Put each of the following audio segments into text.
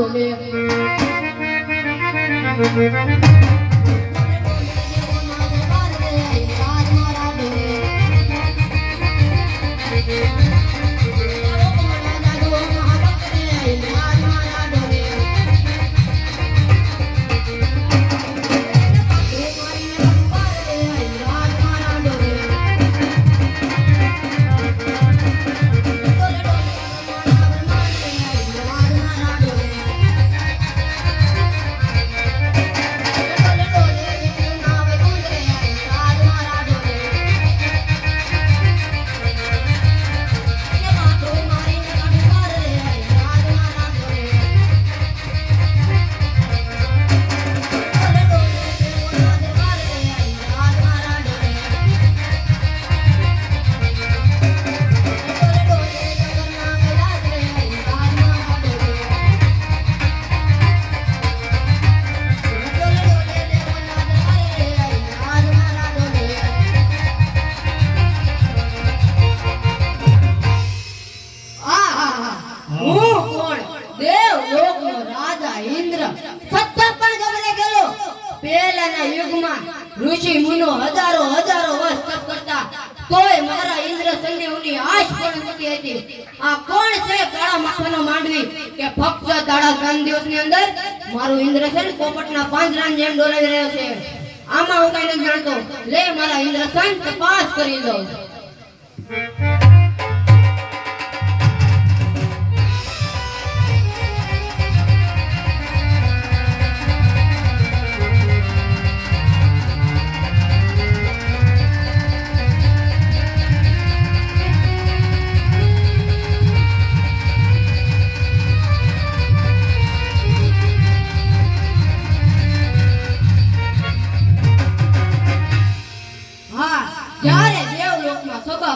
Domingo. દેવ લોકનો રાજા ઇન્દ્ર સત્તા પણ ગમને ગયો. પહેલાના યુગમાં ઋષિ મુનો હજારો હજારો વર્ષ તપ કરતા. તોય મારા ઇન્દ્ર સંદેવની આશ પણ નથી હતી. આ કોણ છે કાળા માથાનો માંડવી? કે ફક્ત દાડા ત્રણ દિવસની અંદર મારું ઇન્દ્ર છે ને પોપટના પાંજરાની જેમ ડોલાવી રહ્યો છે. આમાં હું કઈ નથી જાણતો. લે મારા ઇન્દ્ર સંત, તપાસ કરી દઉં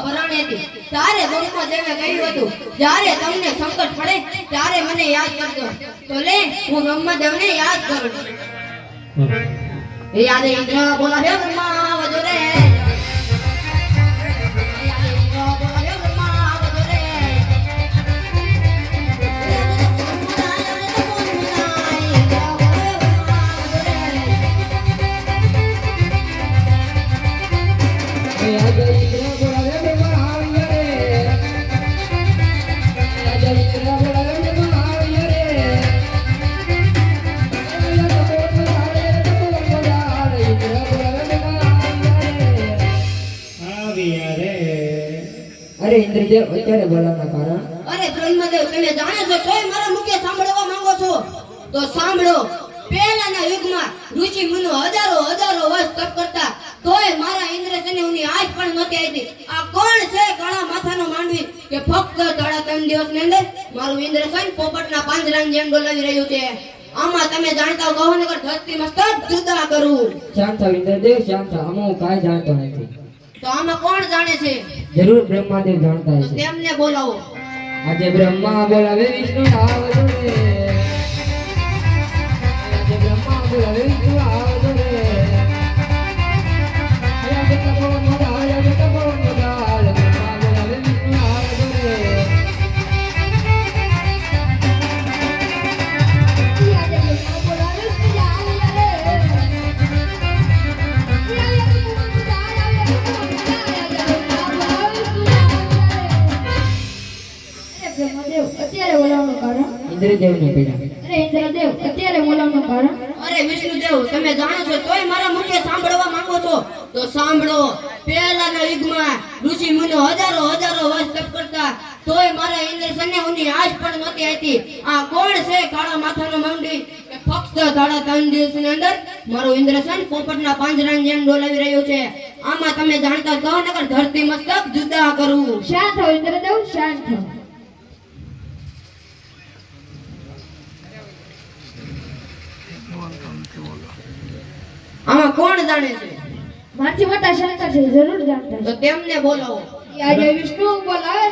દેવલોકમાં સભા ભરાણી હતી ત્યારે બ્રહ્મદેવે કહ્યું હતું જ્યારે તમને સંકટ પડે ત્યારે મને યાદ કરજો. તો લે હું બ્રહ્મદેવને યાદ કરું યાદ ઇન્દ્ર બોલાવ્યો બ્રહ્મા અરે ઇન્દ્રદેવ અત્યારે બોલાવના કારણ અરે બ્રહ્મદેવ તમે જાણો છો તોય મારા મુખે સાંભળવા માંગો છો? તો સાંભળો પહેલાના યુગમાં ઋષિ મુનિ હજારો હજારો વર્ષ તપ કરતા તોય મારા ઇન્દ્રસેનની આજ પણ નહોતી આવી આ કોણ છે કાળા માથાનો માંડવી કે ફક્ત થોડા ત્રણ દિવસની અંદર મારું ઇન્દ્રસેન પોપટના પાંજરાની જેમ ડોલાવી રહ્યું છે? આમાં તમે જાણતા કહો ધરતી મસ્તક જુદા કરું. શાંત ઇન્દ્રદેવ શાંત અમો કાંઈ જાણતો નથી. તો આમાં કોણ જાણે છે? જરૂર બ્રહ્માદેવ જાણતા છે તેમને બોલાવો. આજે બ્રહ્મા બોલાવે વિષ્ણુ આવજો આજે બ્રહ્મા બોલાવે કારણ ઇન્દ્રદેવને પીડા. અરે ઇન્દ્રદેવ અત્યારે બોલાવવાનું કારણ? અરે વિષ્ણુદેવ તમે જાણો છો તોય મારા મુખે સાંભળવા માંગો છો? તો સાંભળો પહેલાના યુગમાં ઋષિ મુનિઓ હજારો હજારો વર્ષ તપ કરતા તોય મારા ઇન્દ્ર સન્યાઓની આજ પણ નહોતી હતી આ કોણ છે કાળા માથાનો માંડી? કે ફક્ત સાડા ત્રણ દિવસની અંદર મારું ઇન્દ્રસન પોપટના પાંજરાની જેમ ડોલાવી રહ્યો છે. આમાં તમે જાણતા કહો નગર ધરતી મસ્તક જુદા કરવું શાંત હો ઇન્દ્રદેવ શાંત થાવ આમાં કોણ જાણે છે. મારથી મોટા શંકર છે જરૂર જાણતા તો તેમને બોલાવો. આજે વિષ્ણુ બોલાવે